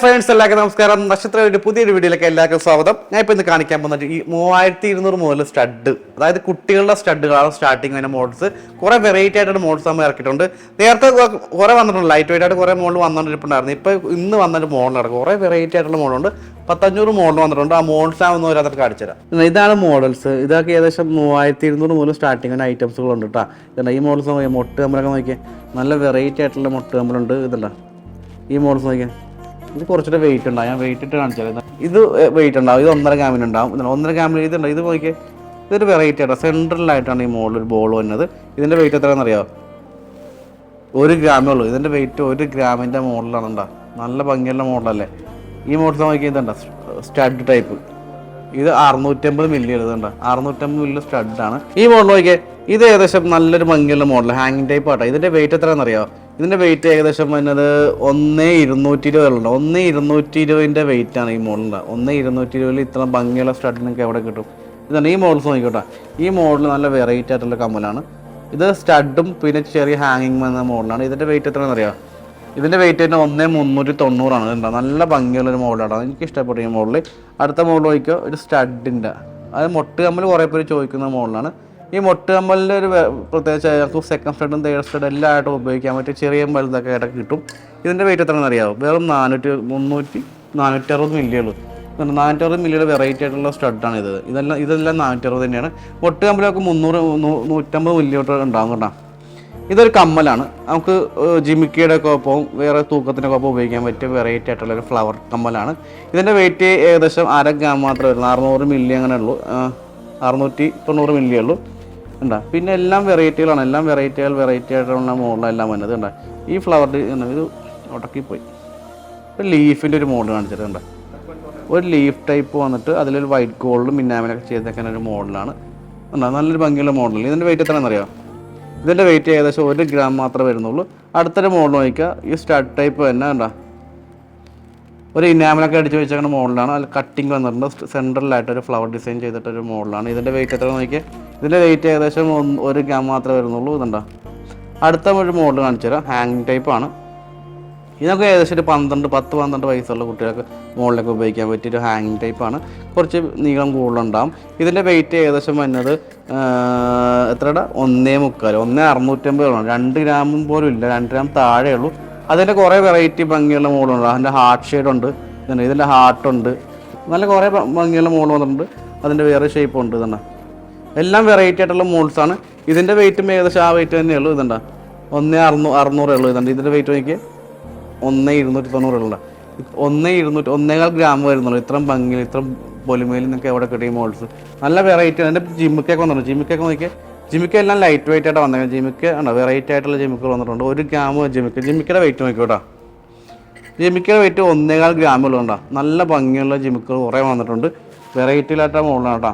Friends എല്ലാവർക്കും നമസ്കാരം. നക്ഷത്ര ഒരു പുതിയൊരു വീഡിയോയിലേക്ക് എല്ലാവർക്കും സ്വാഗതം. ഞാൻ ഇപ്പൊ ഇന്ന് കാണിക്കാൻ പോകുന്നത് ഈ മൂവായിരത്തി ഇരുന്നൂറ് മുതൽ സ്റ്റഡ് അതായത് കുട്ടികളുടെ സ്റ്റഡുകളാണ് സ്റ്റാർട്ടിങ് അതിന്റെ മോഡൽസ് കുറെ വെറൈറ്റി ആയിട്ടുള്ള മോഡൽസ് നമ്മൾ ഇറക്കിയിട്ടുണ്ട്. നേരത്തെ കുറെ വന്നിട്ടുണ്ട്. ലൈറ്റ് വെയിറ്റ് ആയിട്ട് കുറെ മോഡൽ വന്നിട്ടുണ്ടായിരുന്നു ഇപ്പൊ ഇന്ന് വന്നൊരു മോഡലാണ് കുറെ വെറൈറ്റി ആയിട്ടുള്ള മോഡലുണ്ട് പത്തഞ്ഞൂറ് മോഡൽ വന്നിട്ടുണ്ട്. ആ മോഡൽസ് ഞാൻ ഒന്ന് ഓരോരുത്തർ കാണിച്ചു തരാം. ഇതാണ് മോഡൽസ് ഇതൊക്കെ ഏകദേശം മൂവായിരത്തി ഇരുന്നൂറ് മുതൽ സ്റ്റാർട്ടിങ് ഐറ്റംസുകളുണ്ട് കേട്ടോ ഈ മോഡൽസ് നോക്കിയാൽ മൊട്ട് കമ്പലൊക്കെ നോക്കിയാൽ നല്ല വെറൈറ്റി ആയിട്ടുള്ള മൊട്ട് കമ്പലുണ്ട് ഇതുണ്ടോ? ഈ മോഡൽസ് നോക്കിയാൽ ഇത് കുറച്ചുകൂടെ വെയിറ്റ് ഉണ്ടാവും. ഞാൻ വെയിറ്റ് ഇട്ട് കാണിച്ചാൽ ഇത് വെയിറ്റ് ഉണ്ടാവും. ഇത് ഒന്നര ഗ്രാമിന് ഉണ്ടാവും. ഒന്നര ഗ്രാമിന് ഇതുണ്ട് ഇത് നോക്കിയേ. ഇതൊരു വെറൈറ്റി ആണ് സെൻട്രലായിട്ടാണ് ഈ മുകളിൽ ഒരു ബോൾ വന്നത് ഇതിന്റെ വെയിറ്റ് എത്രയാണെന്ന് അറിയാമോ ഒരു ഗ്രാമേ ഉള്ളൂ. ഇതിന്റെ വെയിറ്റ് ഒരു ഗ്രാമിന്റെ മോഡലാണ് ഉണ്ടാ നല്ല ഭംഗിയുള്ള മോഡലല്ലേ. ഈ മോഡൽ നോക്കിയാൽ ഇതുണ്ട. സ്റ്റഡ് ടൈപ്പ് ഇത് അറുന്നൂറ്റമ്പത് മില്ലി എഴുതുന്നുണ്ട് അറുന്നൂറ്റമ്പത് മില്ലി സ്റ്റഡ് ആണ്. ഈ മോഡൽ നോക്കിയാൽ ഇത് ഏകദേശം നല്ലൊരു ഭംഗിയുള്ള മോഡൽ. ഹാങ്ങിങ് ടൈപ്പ് ആട്ടോ. ഇതിന്റെ വെയിറ്റ് എത്രയാണെന്ന് അറിയാമോ ഇതിന്റെ വെയിറ്റ് ഏകദേശം വരുന്നത് ഒന്ന് ഇരുന്നൂറ്റി ഇരുപതുണ്ട് ഒന്ന് ഇരുന്നൂറ്റി ഇരുപതിന്റെ വെയിറ്റ് ആണ് ഈ മോഡലിന്റെ ഒന്ന് ഇരുന്നൂറ്റി ഇരുപതിൽ ഇത്ര ഭംഗിയുള്ള സ്റ്റഡ് എവിടെ കിട്ടും? ഇതാണ് ഈ മോഡൽസ് നോക്കിക്കോട്ടെ. ഈ മോഡൽ നല്ല വെറൈറ്റി ആയിട്ടുള്ള കമ്മലാണ് ഇത് സ്റ്റഡും പിന്നെ ചെറിയ ഹാങ്ങിങ് വന്ന മോഡലാണ് ഇതിന്റെ വെയിറ്റ് എത്രയാണെന്ന് അറിയാം? ഇതിന്റെ വെയിറ്റ് തന്നെ ഒന്നേ മുന്നൂറ്റി തൊണ്ണൂറാണ് ഇതുണ്ടോ നല്ല ഭംഗിയുള്ള ഒരു മോഡലാണ് എനിക്ക് ഇഷ്ടപ്പെട്ടു ഈ മോഡൽ അടുത്ത മോഡൽ നോക്കിയോ ഒരു സ്റ്റഡിന്റെ അത് മൊട്ട് കമ്മൽ കുറേ പേര് ചോദിക്കുന്ന മോഡലാണ് ഈ മൊട്ട് കമ്മലിന്റെ ഒരു പ്രത്യേകിച്ച് നമുക്ക് സെക്കൻഡ് സ്റ്റഡും തേർഡ് സ്റ്റഡ് എല്ലാം ആയിട്ടും ഉപയോഗിക്കാൻ പറ്റും ചെറിയ വലുതൊക്കെ ആയിട്ട് കിട്ടും. ഇതിന്റെ വെയിറ്റ് എത്രയാണെന്ന് അറിയാമോ വെറും നാനൂറ്റി മുന്നൂറ്റി നാനൂറ്റി അറുപത് മില്ലിയേ ഉള്ളൂ നാനൂറ്റി അറുപത് മില്ലിയുടെ വെറൈറ്റി ആയിട്ടുള്ള സ്റ്റഡാണ് ഇത്. ഇതെല്ലാം ഇതെല്ലാം നാനൂറ്റി അറുപത് തന്നെയാണ്. മൊട്ട് കമ്പലൊക്കെ മുന്നൂറ് നൂറ്റമ്പത് മില്ലിയോട്ട് ഉണ്ടാകും കേട്ടോ. ഇതൊരു കമ്മലാണ്. നമുക്ക് ജിമിക്കയുടെ ഒക്കെ ഒപ്പം വേറെ തൂക്കത്തിനൊക്കെ ഒപ്പം ഉപയോഗിക്കാൻ പറ്റിയ വെറൈറ്റി ആയിട്ടുള്ള ഒരു ഫ്ലവർ കമ്മലാണ്. ഇതിന്റെ വെയിറ്റ് ഏകദേശം അര ഗ്രാം മാത്രമേ വരുള്ളൂ അറുന്നൂറ് മില്ലി അങ്ങനെ ഉള്ളൂ. അറുന്നൂറ്റി തൊണ്ണൂറ് മില്ലി ഉള്ളൂ. ഉണ്ടാ? പിന്നെ എല്ലാം വെറൈറ്റികളാണ്. എല്ലാം വെറൈറ്റികൾ വെറൈറ്റി ആയിട്ടുള്ള മോഡലെല്ലാം വന്നത് ഉണ്ടാ ഈ ഫ്ലവർ ഇത് ഉടക്കിപ്പോയി. ഒരു ലീഫിന്റെ ഒരു മോഡൽ കാണിച്ചിട്ടുണ്ട് ഒരു ലീഫ് ടൈപ്പ് വന്നിട്ട് അതിലൊരു വൈറ്റ് ഗോൾഡും മിന്നാമിനൊക്കെ ചെയ്തേക്കുന്ന ഒരു മോഡലാണ് ഉണ്ടാ നല്ലൊരു ഭംഗിയുള്ള മോഡൽ ഇതിന്റെ വെയിറ്റ് എത്രയാണെന്നറിയോ ഇതിന്റെ വെയിറ്റ് ഏകദേശം ഒരു ഗ്രാം മാത്രമേ വരുന്നുള്ളൂ. അടുത്തൊരു മോഡൽ നോക്കിയാൽ ഈ സ്റ്റഡ് ടൈപ്പ് തന്നെ കണ്ടാ? ഒരു ഇനാമലൊക്കെ അടിച്ച് വെച്ചേക്കുന്ന മോഡലാണ്. അതിൽ കട്ടിങ് വന്നിട്ടുണ്ട്. സെൻട്രലായിട്ട് ഒരു ഫ്ലവർ ഡിസൈൻ ചെയ്തിട്ടൊരു മോഡലാണ്. ഇതിന്റെ വെയിറ്റ് എത്ര നോക്കിയാൽ ഇതിന്റെ വെയിറ്റ് ഏകദേശം ഒരു ഗ്രാം മാത്രമേ വരുന്നുള്ളൂ. ഇതുണ്ടോ? അടുത്ത ഒരു മോഡൽ കാണിച്ചു തരാം ഹാങ്ങിങ് ടൈപ്പാണ് ഇതൊക്കെ ഏകദേശം ഒരു പന്ത്രണ്ട് പത്ത് പന്ത്രണ്ട് വയസ്സുള്ള കുട്ടികൾക്ക് മുകളിലൊക്കെ ഉപയോഗിക്കാൻ പറ്റിയ ഒരു ഹാങ്ങിങ് ടൈപ്പാണ് കുറച്ച് നീളം കൂടുതലുണ്ടാകും ഇതിന്റെ വെയിറ്റ് ഏകദേശം വന്നത് എത്രടാ? ഒന്നേ മുക്കാൽ ഒന്നേ ഗ്രാം രണ്ട് ഗ്രാമും പോലും ഇല്ല. രണ്ട് ഗ്രാം താഴെ ഉള്ളൂ അതിന്റെ കുറേ വെറൈറ്റി ഭംഗിയുള്ള മോഡലുണ്ട് അതിന്റെ ഹാർട്ട് ഷെയ്ഡ് ഉണ്ട്. ഇതുണ്ട്. ഇതിന്റെ ഹാർട്ടുണ്ട് നല്ല കുറേ ഭംഗിയുള്ള മോഡൽ വന്നിട്ടുണ്ട്. അതിന്റെ വേറെ ഷേപ്പ് ഉണ്ട് ഇതുണ്ട്. എല്ലാം വെറൈറ്റി ആയിട്ടുള്ള മോൾസാണ് ഇതിന്റെ വെയിറ്റും ഏകദേശം ആ വെയിറ്റ് തന്നെയുള്ളൂ ഇതുണ്ട. ഒന്നേ അറുന്നൂ അറുന്നൂറേ ഉള്ളൂ ഇതുണ്ട്. ഇതിന്റെ വെയിറ്റ് നോക്കി ഒന്ന് ഇരുന്നൂറ്റി തൊണ്ണൂറുള്ള ഒന്ന് ഇരുന്നൂറ്റി ഒന്നേകാൽ ഗ്രാം വരുന്നുള്ളൂ ഇത്രയും ഭംഗിയിൽ ഇത്രയും പൊലിമയിൽ നിങ്ങൾക്ക് എവിടെ കിട്ടിയ മോൾസ്. നല്ല വെറൈറ്റി അതിന്റെ ജിമ്മിക്കൊക്കെ വന്നിട്ടുണ്ട്. ജിമ്മിക്കൊക്കെ നോക്കിയാൽ ജിമ്മിക്ക എല്ലാം ലൈറ്റ് വെയിറ്റ് ആയിട്ട് വന്നത് ജിമിക്ക ഉണ്ടോ വെറൈറ്റി ആയിട്ടുള്ള ജിമിക്കുകൾ വന്നിട്ടുണ്ട്. ഒരു ഗ്രാം ജിമിക്ക ജിമിക്കയുടെ വെയിറ്റ് നോക്കിയോട്ടോ ജിമിക്കയുടെ വെയിറ്റ് ഒന്നേകാൽ ഗ്രാമുകളുണ്ടോ നല്ല ഭംഗിയുള്ള ജിമിക്കുകൾ കുറേ വന്നിട്ടുണ്ട്. വെറൈറ്റിയിലായിട്ട് മുകളിലാണ് കേട്ടോ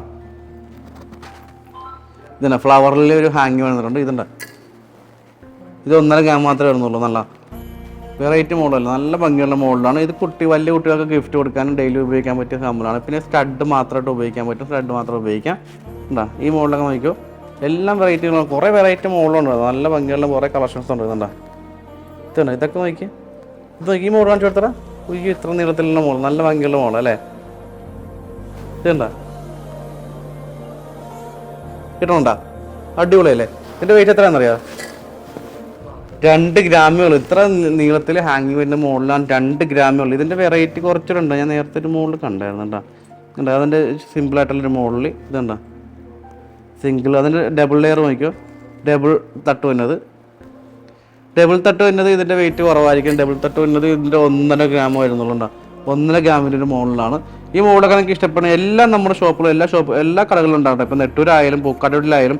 ഇതന്നെ ഫ്ലവറിൽ ഒരു ഹാങ് വന്നിട്ടുണ്ട്. ഇതുണ്ട്. ഇത് ഒന്നര ഗ്രാം മാത്രമേ വരുന്നുള്ളൂ നല്ല വെറൈറ്റി മോഡലല്ല നല്ല ഭംഗിയുള്ള മോഡലാണ് ഇത് കുട്ടി വലിയ കുട്ടികൾക്ക് ഗിഫ്റ്റ് കൊടുക്കാനും ഡെയിലി ഉപയോഗിക്കാൻ പറ്റിയ സാമ്പിളാണ് പിന്നെ സ്റ്റഡ് മാത്രമായിട്ട് ഉപയോഗിക്കാൻ പറ്റും. സ്റ്റഡ് മാത്രം ഉപയോഗിക്കാം. ഉണ്ടോ ഈ മോഡലൊക്കെ നോക്കിയോ എല്ലാം വെറൈറ്റികളും കുറേ വെറൈറ്റി മോഡലുണ്ട് നല്ല ഭംഗിയുള്ള കുറേ കളക്ഷൻസ് ഉണ്ട്. ഇതുണ്ട? ഇതാണ് ഇതൊക്കെ നോക്കി ഇത് നോക്കി ഈ മോഡൽ കാണിച്ചു കൊടുത്തറ ഈ ഇത്ര നീളത്തിലുള്ള മോഡൽ നല്ല ഭംഗിയുള്ള മോഡൽ അല്ലേ? ഇതുണ്ട? കിട്ടണുണ്ടാ അടിപൊളിയല്ലേ? ഇതിന്റെ വെയിറ്റ് എത്രയാണെന്നറിയാം രണ്ട് ഗ്രാമേ ഇത്ര നീളത്തിൽ ഹാങ്ങിങ് വരുന്ന മോഡലാണ് രണ്ട് ഗ്രാമേ ഉള്ളൂ. ഇതിന്റെ വെറൈറ്റി കുറച്ചുണ്ട് ഞാൻ നേരത്തെ ഒരു മോഡൽ കണ്ടായിരുന്നു കേട്ടോ. അതിന്റെ സിമ്പിൾ ആയിട്ടുള്ളൊരു മോഡൽ ഇതുണ്ടോ? സിംഗിൾ അതിന്റെ ഡബിൾ ലെയർ നോക്കിയോ ഡബിൾ തട്ട് വന്നത്. ഡബിൾ തട്ട് വരുന്നത് ഇതിന്റെ വെയിറ്റ് കുറവായിരിക്കും. ഡബിൾ തട്ട് വരുന്നത് ഇതിന്റെ ഒന്നര ഗ്രാം വരുന്നുള്ളൂ ഒന്നര ഗ്രാമിന്റെ ഒരു മോഡലാണ്. ഈ മോഡലൊക്കെ എനിക്ക് ഇഷ്ടപ്പെടുന്ന എല്ലാം നമ്മുടെ ഷോപ്പിലും എല്ലാ ഷോപ്പ് എല്ലാ കടകളിലും ഉണ്ടാകട്ടെ ഇപ്പം നെട്ടൂരായാലും പൂക്കാട്ടൂരിലായാലും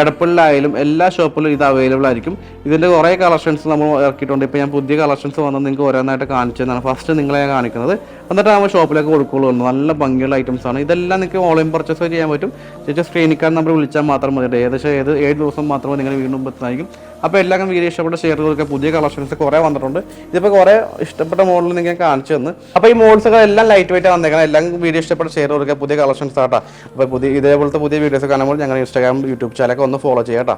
എടപ്പള്ളിലായാലും എല്ലാ ഷോപ്പിലും ഇത് അവൈലബിൾ ആയിരിക്കും. ഇതിന്റെ കുറേ കളക്ഷൻസ് നമ്മൾ ഇറക്കിയിട്ടുണ്ട്. ഇപ്പോൾ ഞാൻ പുതിയ കളക്ഷൻസ് വന്ന് നിങ്ങൾക്ക് ഓരോന്നായിട്ട് കാണിച്ചു തന്നാണ് ഫസ്റ്റ് നിങ്ങളെ ഞാൻ കാണിക്കുന്നത്. എന്നിട്ട് നമ്മൾ ഷോപ്പിലേക്ക് കൊടുക്കുള്ളൂ നല്ല ഭംഗിയുള്ള ഐറ്റംസ് ആണ്. ഇതെല്ലാം നിങ്ങൾക്ക് ഓൺലൈൻ പർച്ചേസ് ചെയ്യാൻ പറ്റും. ചേച്ചി സ്ക്രീനിക്കാൻ നമ്മൾ വിളിച്ചാൽ മാത്രം മതി ഏകദേശം ഏത് ഏഴ് ദിവസം മാത്രമേ നിങ്ങൾ വീണ്ടും എത്തുന്നതായിരിക്കും. അപ്പോൾ എല്ലാവർക്കും വീഡിയോ ഇഷ്ടപ്പെട്ട ഷെയർ കൊടുക്കുക പുതിയ കളക്ഷൻസ് കുറേ വന്നിട്ടുണ്ട്. ഇതിപ്പോൾ കുറേ ഇഷ്ടപ്പെട്ട മോഡൽ നിങ്ങൾ കാണിച്ചു തന്നു. അപ്പോൾ ഈ മോഡൽസൊക്കെ എല്ലാം ലൈറ്റ് വെയിറ്റ് വന്നേക്കണം. എല്ലാം വീഡിയോ ഇഷ്ടപ്പെട്ട ഷെയർ കൊടുക്കുക പുതിയ കളക്ഷൻസ് ആട്ടാ. അപ്പോൾ പുതിയ ഇതേപോലത്തെ പുതിയ വീഡിയോസ് കാണുമ്പോൾ ഞങ്ങൾ ഇൻസ്റ്റാഗ്രാം യൂട്യൂബ് ചാനലൊക്കെ ഒന്ന് ഫോളോ ചെയ്യാം കേട്ടോ.